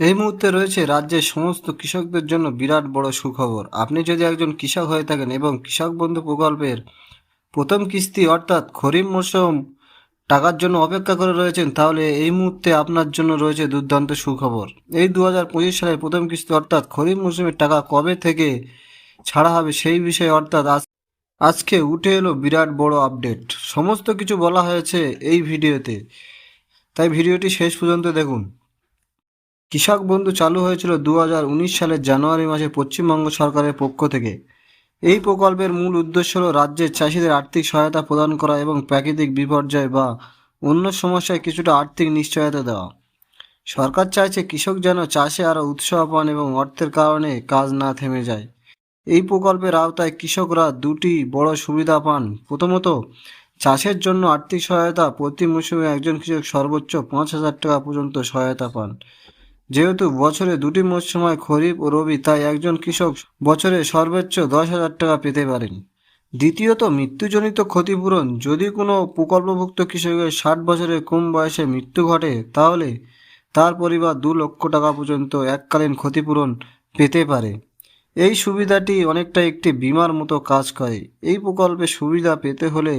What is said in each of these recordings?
এই মুহূর্তে রয়েছে রাজ্যের সমস্ত কৃষকদের জন্য বিরাট বড় সুখবর। আপনি যদি একজন কৃষক হয়ে থাকেন এবং কৃষক বন্ধু প্রকল্পের প্রথম কিস্তি অর্থাৎ খরিফ মৌসুম টাকার জন্য অপেক্ষা করে রয়েছেন, তাহলে এই মুহূর্তে আপনার জন্য রয়েছে দুর্দান্ত সুখবর। এই দু হাজার পঁচিশ সালের প্রথম কিস্তি অর্থাৎ খরিফ মৌসুমের টাকা কবে থেকে ছাড়া হবে সেই বিষয়ে অর্থাৎ আজ আজকে উঠে এলো বিরাট বড় আপডেট। সমস্ত কিছু বলা হয়েছে এই ভিডিওতে। তাই ভিডিওটি শেষ পর্যন্ত দেখুন। কৃষক বন্ধু চালু হয়েছিল দু হাজার উনিশ সালের জানুয়ারি মাসে পশ্চিমবঙ্গ সরকারের পক্ষ থেকে। এই প্রকল্পের মূল উদ্দেশ্য হল রাজ্যের চাষিদের আর্থিক সহায়তা প্রদান করা এবং প্রাকৃতিক বিপর্যয় বা অন্য সমস্যায় কিছুটা আর্থিক নিশ্চয়তা দেওয়া। সরকার চাইছে কৃষক যেন চাষে আরও উৎসাহ পান এবং অর্থের কারণে কাজ না থেমে যায়। এই প্রকল্পের আওতায় কৃষকরা দুটি বড় সুবিধা পান। প্রথমত, চাষের জন্য আর্থিক সহায়তা প্রতি মৌসুমে একজন কৃষক সর্বোচ্চ পাঁচ হাজার টাকা পর্যন্ত সহায়তা পান। যেহেতু বছরে দুটি মৌসুম হয় খরিফ ও রবি, তাই একজন কৃষক বছরে সর্বোচ্চ দশ হাজার টাকা পেতে পারেন। দ্বিতীয়ত, মৃত্যুজনিত ক্ষতিপূরণ যদি কোনো প্রকল্পভুক্ত কৃষকের ষাট বছরের কম বয়সে মৃত্যু ঘটে, তাহলে তার পরিবার দু লক্ষ টাকা পর্যন্ত এককালীন ক্ষতিপূরণ পেতে পারে। এই সুবিধাটি অনেকটা একটি বিমার মতো কাজ করে। এই প্রকল্পে সুবিধা পেতে হলে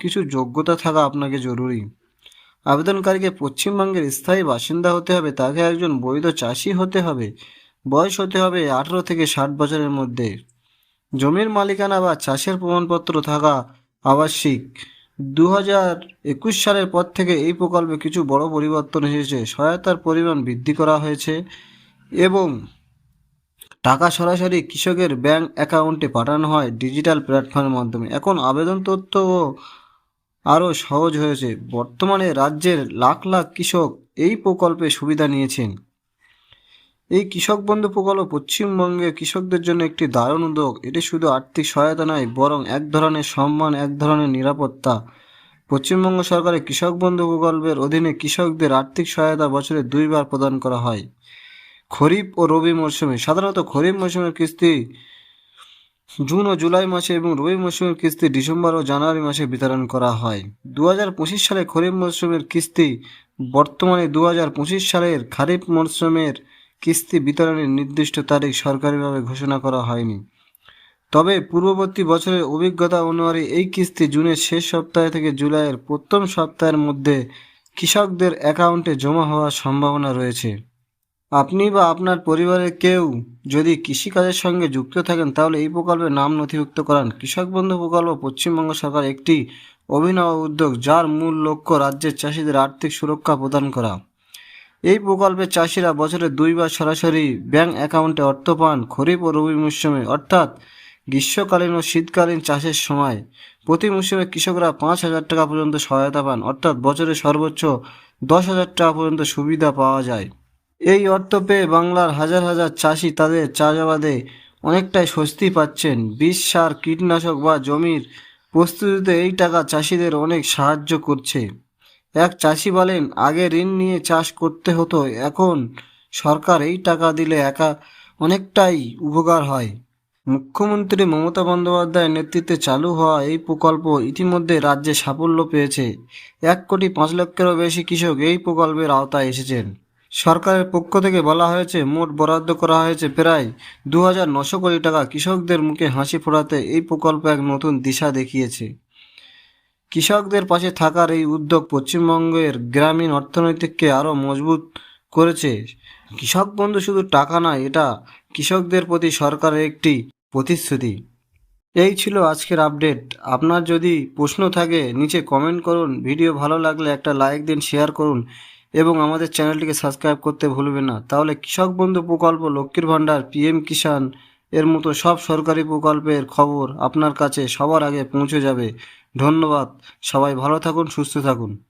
কিছু যোগ্যতা থাকা আপনাকে জরুরি। আবেদনকারীকে পশ্চিমবঙ্গের স্থায়ী বাসিন্দা হতে হবে, তাকে একজন বৈধ চাষি হতে হবে। বয়স হতে হবে আঠারো থেকে ষাট বছরের মধ্যে। জমির মালিকানা বা চাষের প্রমাণপত্র থাকা আবশ্যিক। দু হাজার একুশ সালের পর থেকে এই প্রকল্পে কিছু বড় পরিবর্তন এসেছে। সহায়তার পরিমাণ বৃদ্ধি করা হয়েছে এবং টাকা সরাসরি কৃষকের ব্যাংক অ্যাকাউন্টে পাঠানো হয় ডিজিটাল প্ল্যাটফর্মের মাধ্যমে। এখন আবেদন তথ্য আরও সহজ হয়েছে। বর্তমানে রাজ্যের লাখ লাখ কৃষক এই প্রকল্পে সুবিধা নিয়েছেন। এই কৃষক বন্ধু প্রকল্প পশ্চিমবঙ্গে কৃষকদের জন্য একটি দারুণ উদ্যোগ। এটি শুধু আর্থিক সহায়তা নয়, বরং এক ধরনের সম্মান, এক ধরনের নিরাপত্তা। পশ্চিমবঙ্গ সরকারের কৃষক বন্ধু প্রকল্পের অধীনে কৃষকদের আর্থিক সহায়তা বছরে দুইবার প্রদান করা হয়। খরিফ ও রবি মরশুমে, সাধারণত খরিফ মরশুমের কিস্তি জুন ও জুলাই মাসে এবং রবি মৌসুমের কিস্তি ডিসেম্বর ও জানুয়ারি মাসে বিতরণ করা হয়। দু হাজার পঁচিশ সালে খরিফ মরশুমের কিস্তি, বর্তমানে দু হাজার পঁচিশ সালের খারিফ মরশুমের কিস্তি বিতরণের নির্দিষ্ট তারিখ সরকারিভাবে ঘোষণা করা হয়নি। তবে পূর্ববর্তী বছরের অভিজ্ঞতা অনুযায়ী এই কিস্তি জুনের শেষ সপ্তাহ থেকে জুলাইয়ের প্রথম সপ্তাহের মধ্যে কৃষকদের অ্যাকাউন্টে জমা হওয়ার সম্ভাবনা রয়েছে। আপনি বা আপনার পরিবারের কেউ যদি কৃষিকাজের সঙ্গে যুক্ত থাকেন, তাহলে এই প্রকল্পে নাম নথিভুক্ত করান। কৃষক বন্ধু প্রকল্প পশ্চিমবঙ্গ সরকার একটি অভিনব উদ্যোগ, যার মূল লক্ষ্য রাজ্যের চাষিদের আর্থিক সুরক্ষা প্রদান করা। এই প্রকল্পে চাষিরা বছরে দুইবার সরাসরি ব্যাংক অ্যাকাউন্টে অর্থ পান, খরিফ ও রবি মৌসুমে। অর্থাৎ গ্রীষ্মকালীন ও শীতকালীন চাষের সময় প্রতি মৌসুমে কৃষকরা পাঁচ হাজার টাকা পর্যন্ত সহায়তা পান। অর্থাৎ বছরে সর্বোচ্চ দশ হাজার টাকা পর্যন্ত সুবিধা পাওয়া যায়। এই অর্থ পেয়ে বাংলার হাজার হাজার চাষি তাদের চাষাবাদে অনেকটাই স্বস্তি পাচ্ছেন। বিষ, সার, কীটনাশক বা জমির প্রস্তুতিতে এই টাকা চাষিদের অনেক সাহায্য করছে। এক চাষি বলেন, আগে ঋণ নিয়ে চাষ করতে হতো, এখন সরকার এই টাকা দিলে একা অনেকটাই উপকার হয়। মুখ্যমন্ত্রী মমতা বন্দ্যোপাধ্যায়ের নেতৃত্বে চালু হওয়া এই প্রকল্প ইতিমধ্যে রাজ্যে সাফল্য পেয়েছে। এক কোটি পাঁচ লক্ষেরও বেশি কৃষক এই প্রকল্পের আওতায় এসেছেন। সরকারের পক্ষ থেকে বলা হয়েছে, মোট বরাদ্দ করা হয়েছে প্রায় দু হাজার নশো কোটি টাকা। কৃষকদের মুখে হাসি ফোটাতে এই প্রকল্প এক নতুন দিশা দেখিয়েছে। কৃষকদের পাশে থাকার এই উদ্যোগ পশ্চিমবঙ্গের গ্রামীণ অর্থনৈতিককে আরও মজবুত করেছে। কৃষক বন্ধু শুধু টাকা নয়, এটা কৃষকদের প্রতি সরকারের একটি প্রতিশ্রুতি। এই ছিল আজকের আপডেট। আপনার যদি প্রশ্ন থাকে, নিচে কমেন্ট করুন। ভিডিও ভালো লাগলে একটা লাইক দিন, শেয়ার করুন। এবং আমাদের চ্যানেলটিকে সাবস্ক্রাইব করতে ভুলবে না। তাহলে কৃষক বন্ধু প্রকল্প, লক্ষ্মীর ভাণ্ডার, পিএম কিষাণ এর মতো সব সরকারি প্রকল্পের খবর আপনার কাছে সবার আগে পৌঁছে যাবে। ধন্যবাদ। সবাই ভালো থাকুন, সুস্থ থাকুন।